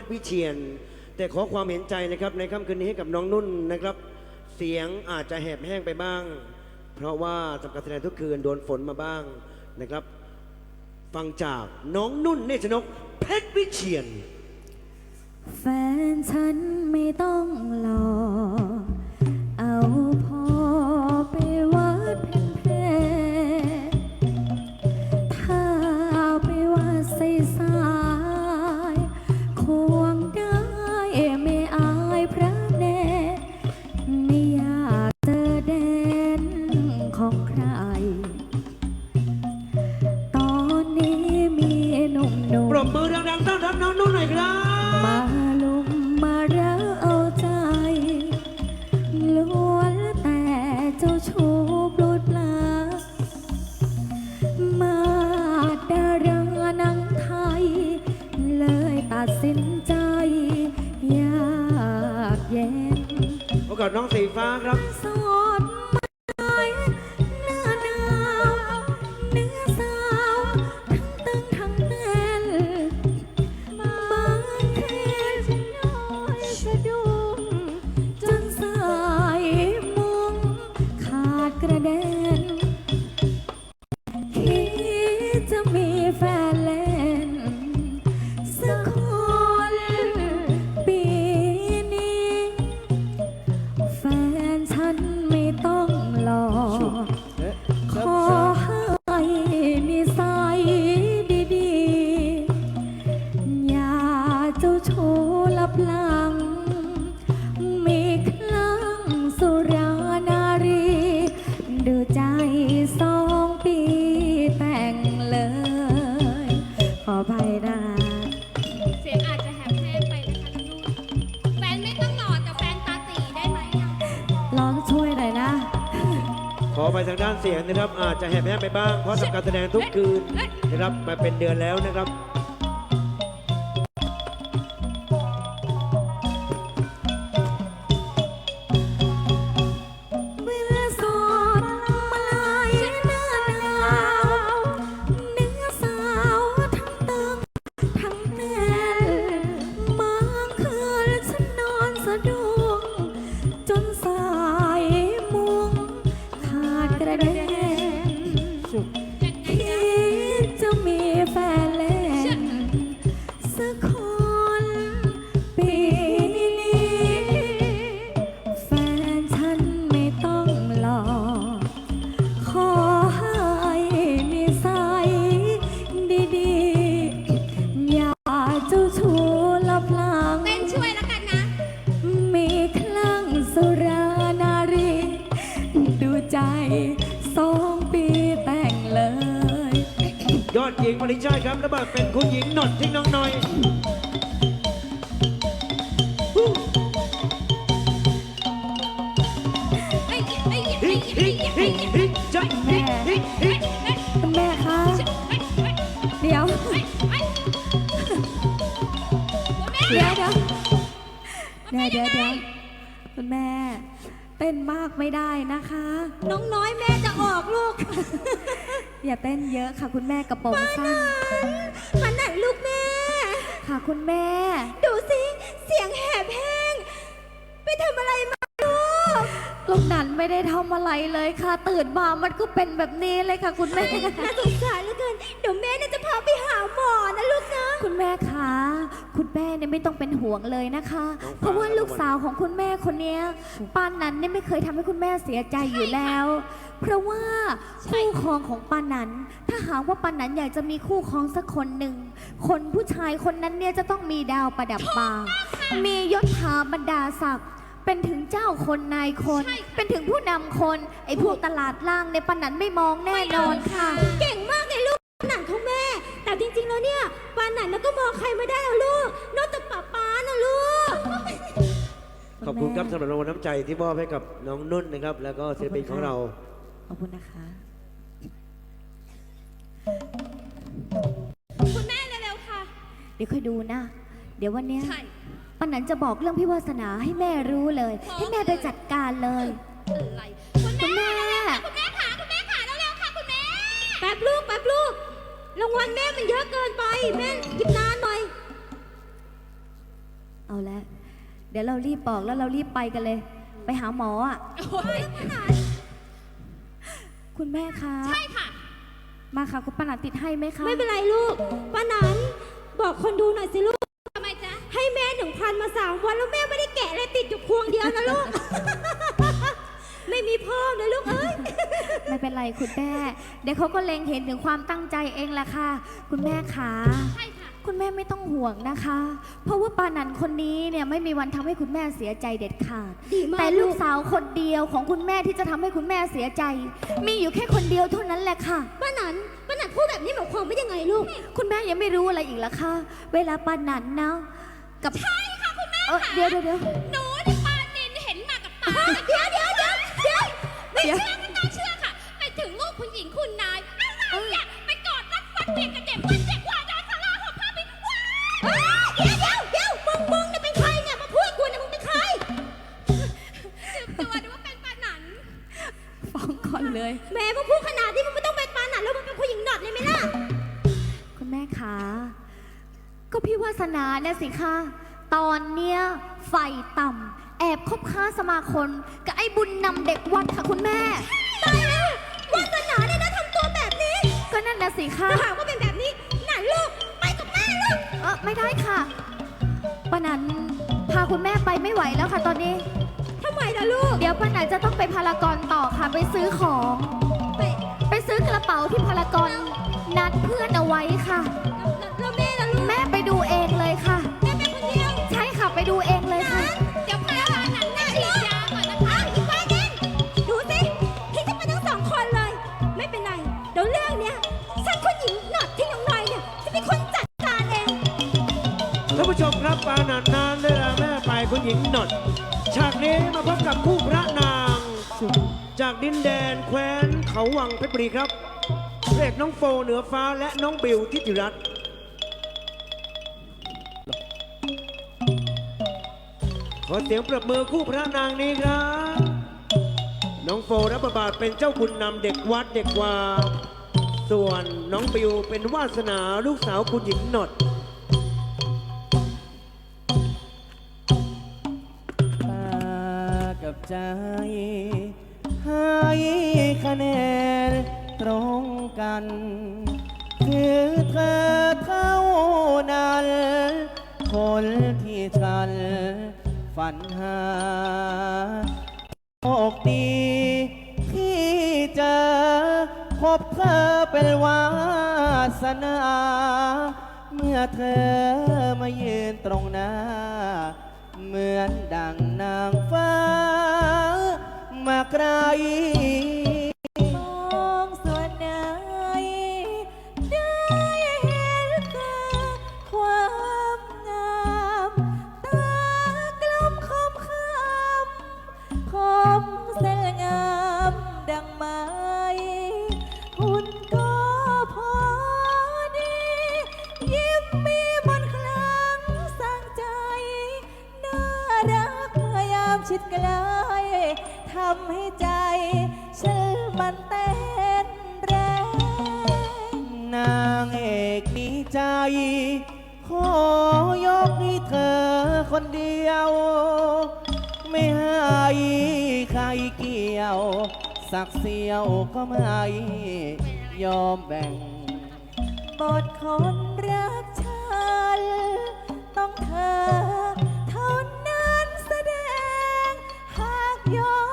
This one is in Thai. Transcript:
ชรวิเชียน แต่ขอความเห็นใจนะครับในค่ำคืนนี้ให้กับน้องนุ่นนะครับ เสียงอาจจะแหบแห้งไปบ้าง เพราะว่าทำการแสดงทุกคืนโดนฝนมาบ้างนะครับ ฟังจากน้องนุ่นเนชนกเพชรวิเชียน แฟนฉันไม่ต้องหล เจ้ จะมีแฟน ไปทางด้านเสียงนะครับ อาจจะแหบแห้งไปบ้างเพราะทำการแสดงทุกคืนนะครับมาเป็นเดือนแล้วนะครับ สองปีแต่งเลย ยอดหญิงมาริชัยครับระเบิดเป็นคุณหญิงหนดทิ้งน้องหน่อยฮู้เอ้ยเอ้ยฮิเอ้ยฮิเอ้ยฮิเอ้ยฮิจับฮิฮิฮิคุณแม่คะ เดี๋ยว เดี๋ยวเดี๋ยวเดี๋ยวเดี๋ยวเดี๋ยวคุณแม่ เต้นมากไม่ได้นะคะ น้องน้อยแม่จะออกลูกอย่าเต้นเยอะค่ะ คุณแม่กระโปรงสั้นมันไหนลูกแม่ ค่ะคุณแม่ ดูสิ เสียงแหบแห้ง ไปทำอะไรมา ลูกลูกนันไม่ได้ทำอะไรเลยค่ะ ตื่นมามันก็เป็นแบบนี้เลยค่ะ คุณแม่ น่าสงสารเหลือเกิน เดี๋ยวแม่เนี่ยจะพาไปหาหมอนะลูกนะ คุณแม่คะคุณแม่เนี่ยไม่ต้องเป็นห่วงเลยนะคะ เพราะว่าลูกสาวของคุณแม่คนเนี้ยป้านนันเนี่ยไม่เคยทำให้คุณแม่เสียใจอยู่แล้ว เพราะว่าคู่ครองของป้านันถ้าหากว่าป้านันอยากจะมีคู่ครองสักคนหนึ่งคนผู้ชายคนนั้นเนี่ยจะต้องมีดาวประดับบ่ามียศถาบรรดาศักดิ์ เป็นถึงเจ้าคนนายคน ใช่ค่ะ เป็นถึงผู้นำคน ไอ้พวกตลาดล่างในยป้านันไม่มองแน่นอนค่ะ เก่งมากเลยลูกหนังของแม่ แต่จริงๆแล้วเนี่ยปานหนันแล้วก็มองใครไม่ได้แล้วลูก นอกจากป้าป้านะลูก ขอบคุณครับสำหรับรางวัลน้ำใจที่มอบให้กับน้องนุ่นนะครับ แล้วก็ศิลปินของเรา ขอบคุณนะคะ คุณแม่เร็วๆค่ะ เดี๋ยวค่อยดูนะ เดี๋ยววันเนี้ยใช่ ปันนันจะบอกเรื่องพี่วาสนาให้แม่รู้เลย ให้แม่ไปจัดการเลย อะไรคุณคุณแม่แม่คุณแม่ขาคุณแม่ขาเร็วๆค่ะคุณแม่แป๊บลูกแป๊บลูกรางวัลแม่มันเยอะเกินไปแม่หยิบนานหน่อยเอาละเดี๋ยวเรารีบบอกแล้วเรารีบไปกันเลย ไปหาหมออะโอ้ยคุณแม่คะใช่ค่ะ มาค่ะคุณปานันติดให้ไหมคะ ไม่เป็นไรลูกป้านันบอกคนดูหน่อยสิลูกทำไมจ๊ะให้ แม่หนึ่งพันมาสามวันแล้วแม่ไม่ได้แกะเลยติดอยู่พวงเดียวนะลูก ไม่มีพ่อนะลูกเอ้ย ไม่เป็นไรคุณแม่ เดี๋ยวเขาก็เล็งเห็นถึงความตั้งใจเองแหละค่ะ คุณแม่ขาใช่ค่ะ คุณแม่ไม่ต้องห่วงนะคะ เพราะว่าปานันคนนี้เนี่ยไม่มีวันทำให้คุณแม่เสียใจเด็ดขาด ดีมากแต่ลูลูกกสาวคนเดียวของคุณแม่ที่จะทำให้คุณแม่เสียใจ มีอยู่แค่คนเดียวเท่านั้นแหละค่ะ ป้านันป้านันพูดแบบนี้หมายความว่ายังไงลูก คุณแม่ยังไม่รู้อะไรอีกละคะเวลาปานันนะ กับ ใช่ค่ะคุณแม่เดี๋ยวเดี๋ยวเดี๋ยวหนูที่ปานินเห็นมากับตาเดี๋ยวเดี๋ยวเดี๋ยวเดี๋ยวไม่เดี๋ยวเชื่อก็ต้องเชื่อค่ะ ไปถึงลูกคุณหญิงคุณนายอะไรอะไปกอดรัดฟัดเปียกกับเด็กวันเด็กว่าดาสาราหอบผ้าไปว้าวเดี๋ยวเดี๋ยวเดี๋ยวมึงมึงเนี่ยเป็นใครเนี่ยมาพูดกูเนี่ยมึงเป็นใครสืบตัวดูว่าเป็นปานันฟ้องก่อนเลยแม่มึงพูดขนาดนี้มึงไม่ต้องเป็นปานันแล้วมึงเป็นผู้หญิงหนอดเลยไหมล่ะคุณแม่ขาก็พี่วาสนาเนี่ยสิคะ ตอนเนี้ยไฟต่ำแอบคบค้าสมาคมกับไอ้บุญนำเด็กวัดค่ะคุณแม่ ตายแล้ววาสนาเนี่ยนะทำตัวแบบนี้ก็นั่นนะสิคะถ้าหากว่าเป็นแบบนี้หนันลูกไปกับแม่ลูกเออไม่ได้ค่ะป้านันพาคุณแม่ไปไม่ไหวแล้วค่ะตอนนี้ ทำไมล่ะลูกเดี๋ยวป้านันจะต้องไปพารากอนต่อค่ะไปซื้อของ ไปไปซื้อกระเป๋าที่พารากอนนัดเพื่อนเอาไว้ค่ะ ดูเองเลยค่ะ เดี๋ยวพาหลานนั้นไปฉีดยาก่อนนะคะอีกป้าเด่นดูสิทิ้งฉันมาทั้งสองคนเลย ไม่เป็นไร เดี๋ยวเรื่องเนี้ยฉันคุณหญิงหนอดที่น้องหน่อยเนี่ยจะเป็นคนจัดการเอง ท่านผู้ชมครับปานันนานได้ลาแม่ไปคุณหญิงหนดฉากนี้มาพบกับคู่พระนาง จากดินแดนแคว้นเขาวังเพชรบุรีครับเรกน้องโฟเหนือฟ้าและน้องบิวทิติรัตน์ ขอเสียงปรบมือคู่พระนางนี้ครับ น้องโฟรับบทบาทเป็นเจ้าบุญนำเด็กวัดเด็กวา ส่วนน้องบิวเป็นวาสนาลูกสาวคุณหญิงหนด ตากับใจ ให้คะแนนตรงกัน คือเธอเท่านั้น คนที่ฉัน ฝันหาโชคดี ที่เจอพบเธอเป็นวาสนา เมื่อเธอมายืนตรงหน้า เหมือนดังนางฟ้า มาไกล ชิดใกล้ทำให้ใจฉันมันเต้นแรง นางเอกมีใจ ขอยกให้เธอคนเดียว ไม่ให้ใครเกี่ยว สักเสียวก็ไม่ยอมแบ่ง บทคนรักฉันต้องเธอ your